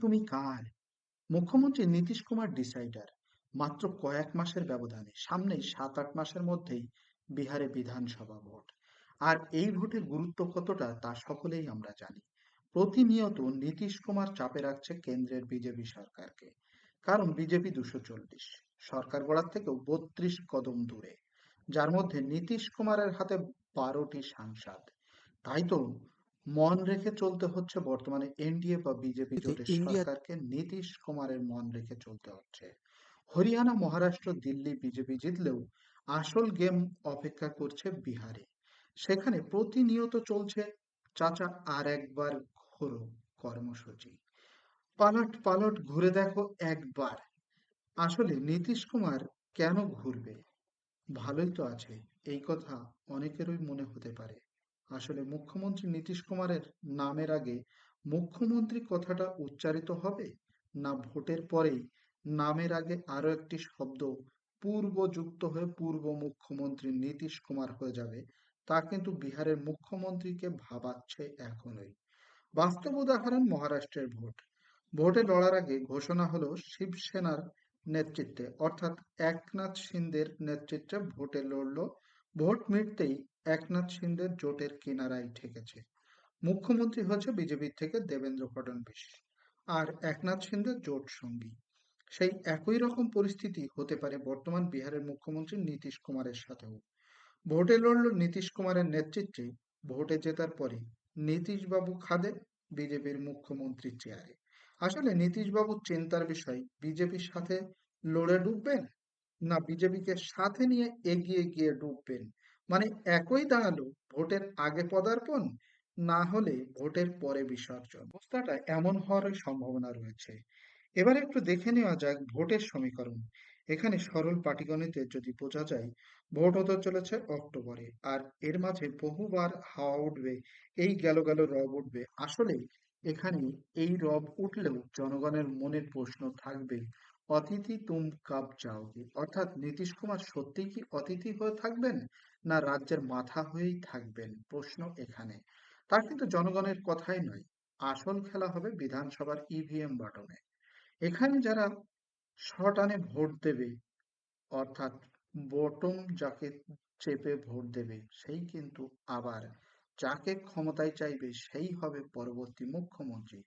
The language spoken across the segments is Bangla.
তুমি কার? মুখ্যমন্ত্রী নীতিশ কুমার ডিসাইডার। মাত্র কয়েক মাসের ব্যবধানে, সামনেই সাত আট মাসের মধ্যেই বিহারে বিধানসভা ভোট। আর এই ভোটের গুরুত্ব কতটা তা সকলেই আমরা জানি। প্রতিনিয়ত নীতিশ কুমার চাপে রাখছে কেন্দ্রের বিজেপি সরকারকে। কারণ বিজেপি দুশো চল্লিশ, সরকার গড়ার থেকেও বত্রিশ কদম দূরে। যার মধ্যে নীতিশ কুমারের হাতে বারোটি সাংসদ। তাই তো মন রেখে চলতে হচ্ছে বর্তমানে এনডিএ বা বিজেপি জোটের সরকারকে। নীতিশ কুমারের মন রেখে চলতে হচ্ছে। হরিয়ানা মহারাষ্ট্র দিল্লি বিজেপি জিতলেও আসল গেম অপেক্ষা করছে বিহারে। সেখানে প্রতিনিয়ত চলছে চাচা আর একবার ঘোরো কর্মসূচি। পালট পালট ঘুরে দেখো একবার। আসলে নীতিশ কুমার কেন ঘুরবে? ভালোই তো আছে এই কথা অনেকেরই মনে হতে পারে। আসলে মুখ্যমন্ত্রী নীতিশ কুমারের নামের আগে মুখ্যমন্ত্রী কথাটা উচ্চারিত হবে না ভোটের পরেই? নামের আগে আরও একটি শব্দ পূর্ব যুক্ত হয়ে পূর্ব মুখ্যমন্ত্রী নীতিশ কুমার হয়ে যাবে। তা কিন্তু বিহারের মুখ্যমন্ত্রীকে ভাবাচ্ছে এখনই। বাস্তব উদাহরণ মহারাষ্ট্রের ভোট। ভোটে লড়ার আগে ঘোষণা হলো শিবসেনার নেতৃত্বে। অর্থাৎ একনাথ শিন্দের নেতৃত্বে ভোটে লড়ল। ভোট মিটতেই একনাথ শিন্দের জোটের কিনারায় ঠেকেছে। মুখ্যমন্ত্রী হচ্ছে বিজেপির থেকে দেবেন্দ্র ফডণবীস আর একনাথ শিন্দের জোট সঙ্গী। সেই একই রকম পরিস্থিতি হতে পারে বর্তমান বিহারের মুখ্যমন্ত্রী নীতিশ কুমারের সাথেও। ভোটে লড়ল নীতিশ কুমারের নেতৃত্বে ভোটে জেতার পরে নীতিশবাবু খাদে বিজেপির মুখ্যমন্ত্রীর চেয়ারে। আসলে নীতিশবাবুর চিন্তার বিষয়, বিজেপির সাথে লড়ে ডুববেন না বিজেপিকে সাথে নিয়ে এগিয়ে গিয়ে ডুববেন মানে একই দাঁড়াল ভোটের আগে পদার্পণ, না হলে ভোটের পরে বিসর্জন। অবস্থাটা এমন হওয়ার সম্ভাবনা রয়েছে। এবার একটু দেখে নেওয়া যাক ভোটের সমীকরণ। এখানে সরল পাটিগণিতে যদি বোঝা যায়, ভোট হতে চলেছে অক্টোবরে, আর এর মাঝে বহুবার হাওয়া উঠবে, এই গেল গেল রব উঠবে। আসলে এখানে এই রব উঠলেও জনগণের মনের প্রশ্ন থাকবে অতিথি তুম কাপ চাওগে? অর্থাৎ নীতিশ কুমার সত্যিই কি অতিথি হয়ে থাকবেন না রাজ্যের মাথা হয়েই থাকবেন? প্রশ্ন এখানে। তার কিন্তু জনগণের কথাই নয়। আসল খেলা হবে বিধানসভার ইভিএম বাটনে। এখানে যারা শটানে ভোট দেবে, অর্থাৎ বটম যাকে চেপে ভোট দেবে, সেই কিন্তু আবার যাকে ক্ষমতায় চাইবে, সেই হবে পরবর্তী মুখ্যমন্ত্রী।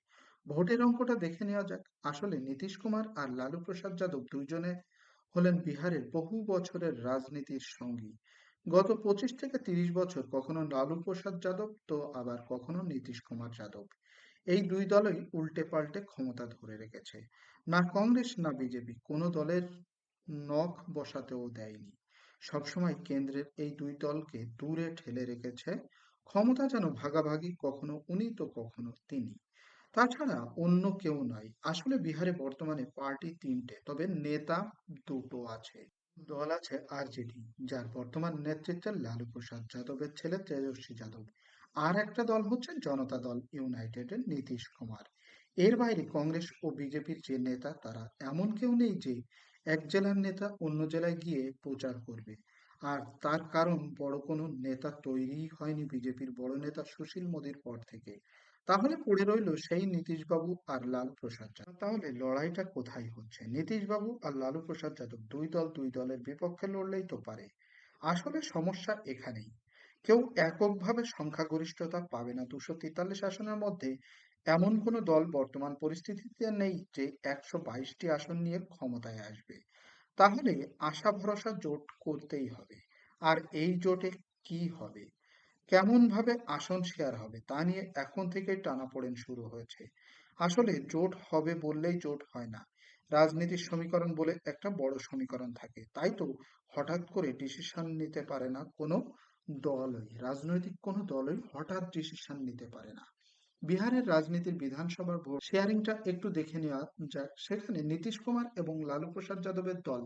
ভোটের অঙ্কটা দেখে নেওয়া যাক। আসলে নীতিশ কুমার আর লালু প্রসাদ যাদব দুইজনে হলেন বিহারের বহু বছরের রাজনীতির সঙ্গী। গত পঁচিশ থেকে তিরিশ বছর কখনো লালু প্রসাদ যাদব, তো আবার কখনো নীতিশ কুমার যাদব। এই দুই দলই উল্টে পাল্টে ক্ষমতা ধরে রেখেছে। না কংগ্রেস, না বিজেপি, কোনো দলের নখ বসাতেও দেয়নি। সবসময় কেন্দ্রের এই দুই দলকে দূরে ঠেলে রেখেছে। ক্ষমতা যেন ভাগাভাগি কখনো উনি, তো কখনো তিনি। তাছাড়া অন্য কেউ নাই। আসলে বিহারে বর্তমানে পার্টি তিনটে, তবে নেতা দুটো আছে। দল আছে আরজেডি, যার বর্তমান নেতৃত্বে লালু প্রসাদ যাদবের ছেলে তেজস্বী যাদব। আর একটা দল হচ্ছে জনতা দল ইউনাইটেডের নীতিশ কুমার। এর বাইরে কংগ্রেস ও বিজেপির যে নেতা, তারা এমন কেউ নেই যে এক জেলার নেতা অন্য জেলায় গিয়ে প্রচার করবে। আর তার কারণ বড় কোনো নেতা তৈরি হয়নি বিজেপির বড় নেতা সুশীল মোদীর পর থেকে। তাহলে পড়ে রইল সেই নীতিশবাবু আর লালু প্রসাদ যাদব। তাহলে লড়াইটা কোথায় হচ্ছে? নীতিশবাবু আর লালু প্রসাদ যাদব দুই দল দুই দলের বিপক্ষে লড়লেই তো পারে। আসলে সমস্যা এখানেই। কেউ এককভাবে সংখ্যাগরিষ্ঠতা পাবে না দুশো তেতাল্লিশ আসনের মধ্যে। এমন কোনো দল বর্তমান পরিস্থিতিতে নেই যে একশো বাইশটি আসন নিয়ে ক্ষমতায় আসবে। তাহলে আশা ভরসা জোট করতেই হবে। আর এই জোটে কি হবে? কেমন ভাবে আসন শেয়ার হবে তা নিয়ে এখন থেকেই টানাপোড়েন শুরু হয়েছে। আসলে জোট হবে বললেই জোট হয় না। রাজনীতির সমীকরণ বলে একটা বড় সমীকরণ থাকে। তাই তো হঠাৎ করে ডিসিশন নিতে পারে না কোনো দলই। রাজনৈতিক কোনো দলই হঠাৎ ডিসিশন নিতে পারে না। বিহারের রাজনীতির বিধানসভার ভোট শেয়ারিংটা একটু দেখে নেওয়া যাক। সেখানে নীতিশ কুমার এবং লালু প্রসাদ যাদবের দল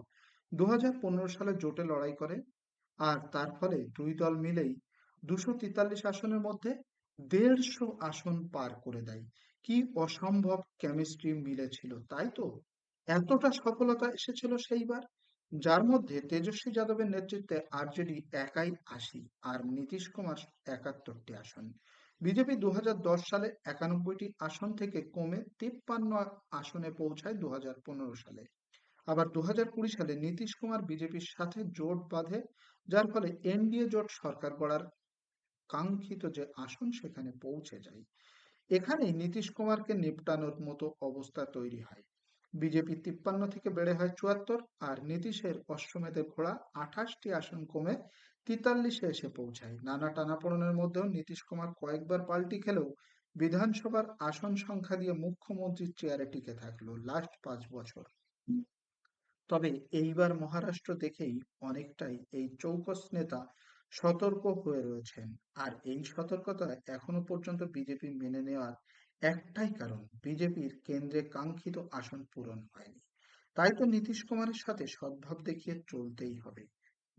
দু হাজার পনেরো সালে জোটে লড়াই করে, আর তার ফলে দুই দল মিলেই দুশো তেতাল্লিশ আসনের মধ্যে দেড়শো আসন পার করে দেয়। কি অসম্ভব কেমিস্ট্রি মিলেছিল, তাই তো? এতটা সফলতা এসেছিল সেইবার, যার মধ্যে তেজস্বী যাদবের নেতৃত্বে আরজেডি একাই আশি আর নীতিশ কুমার একাত্তরটি আসন। বিজেপি দু হাজার দশ সালে একানব্বইটি আসন থেকে কমে তিপ্পান্ন আসনে পৌঁছায় দু হাজার পনেরো সালে। আবার দু হাজার কুড়ি সালে নীতিশ কুমার বিজেপির সাথে জোট বাঁধে, যার ফলে এনডিএ জোট সরকার গড়ার কাঙ্ক্ষিত যে আসন সেখানে পৌঁছে যায়। এখানেই নীতিশ কুমারকে নিপটানোর মতো অবস্থা তৈরি হয়। বিজেপি তিপ্পান্ন থেকে বেড়ে হয় চুয়াত্তর আর নীতিশের অশ্বমেধের ঘোড়া আঠাশটি আসন কমে তেতাল্লিশে এসে পৌঁছায়। নানা টানাপোড়েনের মধ্যেও নীতিশ কুমার কয়েকবার পাল্টি খেলেও বিধানসভার আসন সংখ্যা দিয়ে মুখ্যমন্ত্রীর চেয়ারে টিকে থাকল লাস্ট পাঁচ বছর। তবে এইবার মহারাষ্ট্র দেখেই অনেকটাই এই চৌকস নেতা সতর্ক হয়ে রয়েছেন। আর এই সতর্কতা এখনও পর্যন্ত বিজেপি মেনে নেওয়ার একটাই কারণ, বিজেপির কেন্দ্রে কাঙ্ক্ষিত আসন পূরণ হয়নি। তাই তো নীতিশ কুমারের সাথে সদ্ভাব দেখিয়ে চলতেই হবে।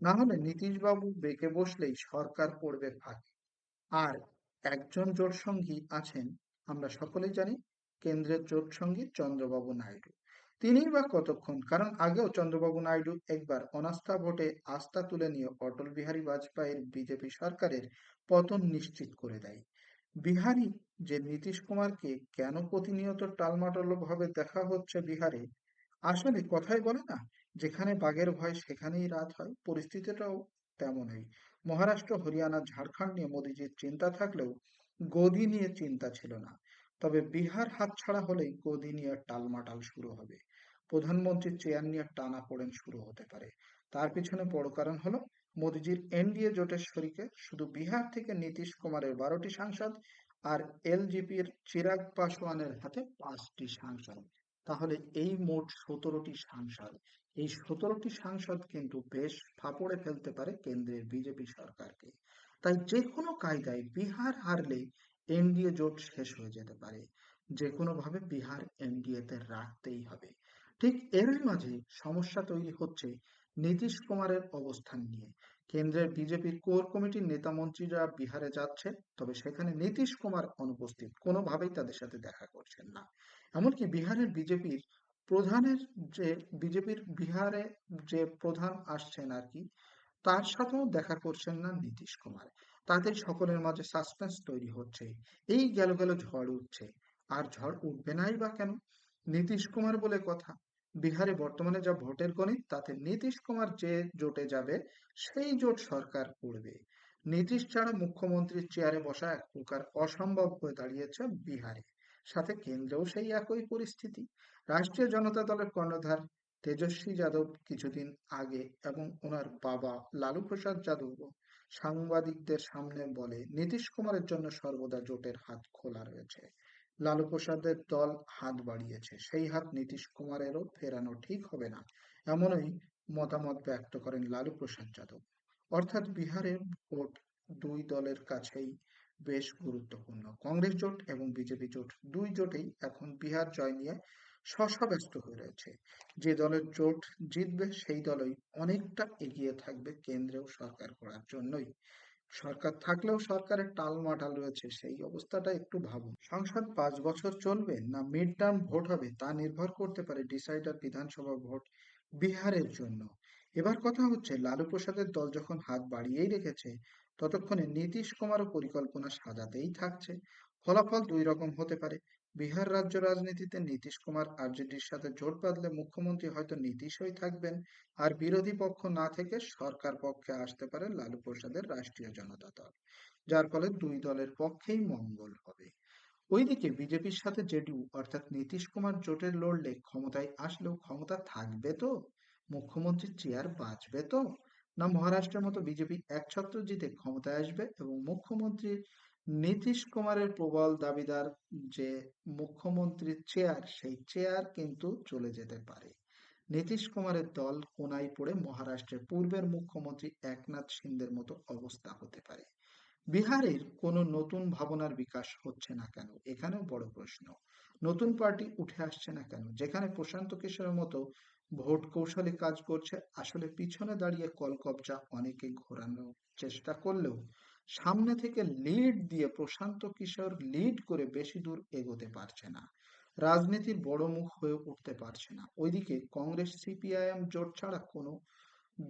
না হলে নীতিশবাবু বেঁকে বসলেই সরকার পড়বে ফাঁকে। আর একজন জোট সঙ্গী আছেন, আমরা সকলেই জানি, কেন্দ্রের জোট সঙ্গী চন্দ্রবাবু নাইডু। তিনিই বা কতক্ষণ? কারণ আগেও চন্দ্রবাবু নাইডু একবার অনাস্থা ভোটে আস্থা তুলে নিয়ে অটল বিহারী বাজপেয়ীর বিজেপি সরকারের পতন নিশ্চিত করে দেয়। বিহারি যে নীতিশ কুমারকে কেন প্রতিনিয়ত টালমাটাল ভাবে দেখা হচ্ছে বিহারে, আসলে কথাই বলে না, যেখানে বাঘের ভয় সেখানেই রাত হয়, পরিস্থিতিটাও তেমনই। মহারাষ্ট্র, হরিয়ানা, ঝাড়খণ্ড নিয়ে মোদীজির চিন্তা থাকলেও গদি নিয়ে চিন্তা ছিল না। তবে বিহার হাতছাড়া হলেই গদি নিয়ে টালমাটাল শুরু হবে। প্রধানমন্ত্রীর চেয়ার নিয়ে টানা পড়েন শুরু হতে পারে। তার পিছনে বড় কারণ হলো, মোদীজির এনডিএ জোটের শরিকে শুধু বিহার থেকে নীতিশ কুমারের বারোটি সাংসদ আর এলজিপির চিরাগ পাসওয়ানের হাতে পাঁচটি সাংসদ। তাহলে এই মোট সতেরোটি সাংসদ। এই সতেরোটি সাংসদ কিন্তু বেশ ফাপড়ে ফেলতে পারে কেন্দ্রের বিজেপি সরকারকে। তাই যে কোনো কায়দায় বিহার হারলে এনডিএ জোট শেষ হয়ে যেতে পারে। যে কোনো ভাবে বিহার এনডিএতে রাখতেই হবে। ঠিক এরই মাঝে সমস্যা তৈরি হচ্ছে নীতিশ কুমারের অবস্থান নিয়ে। কেন্দ্রের বিজেপির কোর কমিটির নেতা মন্ত্রীরা বিহারে যাচ্ছে, তবে সেখানে নীতিশ কুমার অনুপস্থিত, কোনোভাবেই তাদের সাথে দেখা করছেন না। এমনকি বিহারের বিজেপির প্রধানের যে, বিজেপির বিহারে যে প্রধান আসছেন আর কি, তার সাথেও দেখা করছেন না নীতিশ কুমার। তাদের সকলের মাঝে সাসপেন্স তৈরি হচ্ছে, এই গেল গেল ঝড় উঠছে। আর ঝড় উঠবে নাই বা কেন? নীতিশ কুমার বলে কথা। বিহারে বর্তমানে যা ভোটের গণিত, তাতে নীতিশ কুমার যে জোটে যাবে, সেই জোট সরকার করবে নীতিশ ছাড়া মুখ্যমন্ত্রীর চেয়ারে বসা এক প্রকার অসম্ভব হয়ে দাঁড়িয়েছে বিহারে। সাথে কেন্দ্রেও সেই একই পরিস্থিতি। রাষ্ট্রীয় জনতা দলের কর্ণধার তেজস্বী যাদব কিছুদিন আগে এবং ওনার বাবা লালু প্রসাদ যাদব সাংবাদিকদের সামনে বলে, নীতিশ কুমারের জন্য সর্বদা জোটের হাত খোলা রয়েছে। লালু প্রসাদের দল হাত বাড়িয়েছে। সেই হাত নীতিশ কুমারেরও ফেরানো ঠিক হবে না। এমনই মতামত ব্যক্ত করেন লালু প্রসাদ যাদব। অর্থাৎ বিহারের ভোট দুই দলের কাছেই বেশ গুরুত্বপূর্ণ। কংগ্রেস জোট এবং বিজেপি জোট দুই জোটেই এখন বিহার জয় নিয়ে ব্যস্ত হয়ে রয়েছে। যে দলের জোট জিতবে, সেই দলই অনেকটা এগিয়ে থাকবে কেন্দ্রেও সরকার করার জন্যই। সরকার থাকলেও সরকারের টালমাটাল রয়েছে, সেই অবস্থাটা একটু ভাবুন। সংসদ পাঁচ বছর চলবে না মিড টার্ম ভোট হবে তা নির্ভর করতে পারে ডিসাইডার বিধানসভা ভোট বিহারের জন্য। এবার কথা হচ্ছে, লালু প্রসাদের দল যখন হাত বাড়িয়েই রেখেছে, ততক্ষণে নীতিশ কুমারও পরিকল্পনা সাজাতেই থাকছে। ফলাফল দুই রকম হতে পারে। বিহার রাজ্য রাজনীতিতে নীতিশ কুমার আরজেডির সাথে জোট বাঁধলে মুখ্যমন্ত্রী হয়তো নীতিশই থাকবেন, আর বিরোধী পক্ষ না থেকে সরকার পক্ষে আসতে পারে লালু প্রসাদের রাষ্ট্রীয় জনতা দল, যার ফলে দুই দলের পক্ষেই মঙ্গল হবে। ওইদিকে বিজেপির সাথে জেডিউ অর্থাৎ নীতিশ কুমার জোটের লড়লে ক্ষমতায় আসলেও ক্ষমতা থাকবে তো? মুখ্যমন্ত্রীর চেয়ার বাঁচবে তো? না মহারাষ্ট্রের মতো বিজেপি একছত্র জিতে ক্ষমতায় আসবে এবং মুখ্যমন্ত্রীর নীতিশ কুমারের প্রবল দাবিদার যে মুখ্যমন্ত্রীর চেয়ার সেই চেয়ার কিন্তু চলে যেতে পারে। নীতিশ কুমারের দল কোনায় পড়ে মহারাষ্ট্রের পূর্বের মুখ্যমন্ত্রী একনাথ সিন্ধের মতো অবস্থা হতে পারে। বিহারের কোনো নতুন ভাবনার বিকাশ হচ্ছে না কেন? এখানেও বড় প্রশ্ন। নতুন পার্টি উঠে আসছে না কেন? যেখানে প্রশান্ত কিশোরের মতো ভোট কৌশলী কাজ করছে, আসলে পিছনে দাঁড়িয়ে কলকবজা অনেকে ঘোরানোর চেষ্টা করলেও সামনে থেকে লিড দিয়ে প্রশান্ত কিশোর লিড করে বেশি দূর এগোতে পারছে না। রাজনীতির বড় মুখ হয়ে উঠতে পারছে না। ওইদিকে কংগ্রেস সিপিআইএম জোট ছাড়া কোনো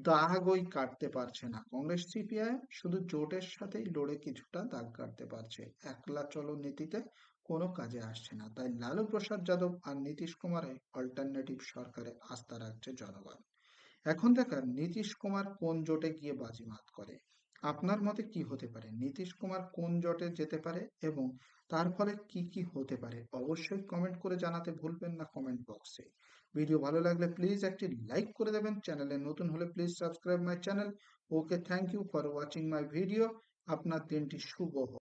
দাগই কাটতে পারছে না। কংগ্রেস সিপিআইএম শুধু জোটের সাথেই লড়ে কিছুটা দাগ কাটতে পারছে। একলা চলো নীতিতে কোনো কাজে আসছে না। তাই লালু প্রসাদ যাদব আর নীতিশ কুমারের অল্টারনেটিভ সরকারে আস্থা রাখছে জনগণ। এখন দেখার নীতিশ কুমার কোন জোটে গিয়ে বাজিমাত করে? আপনার মতে কি হতে পারে? নীতিশ কুমার কোন জটে যেতে পারে এবং তার ফলে কি কি হতে পারে? অবশ্যই কমেন্ট করে জানাতে ভুলবেন না কমেন্ট বক্সে ভিডিও ভালো লাগলে প্লিজ একটি লাইক করে দেবেন। চ্যানেলে নতুন হলে please subscribe my channel okay thank you for watching my video আপনার দিনটি শুভ হোক।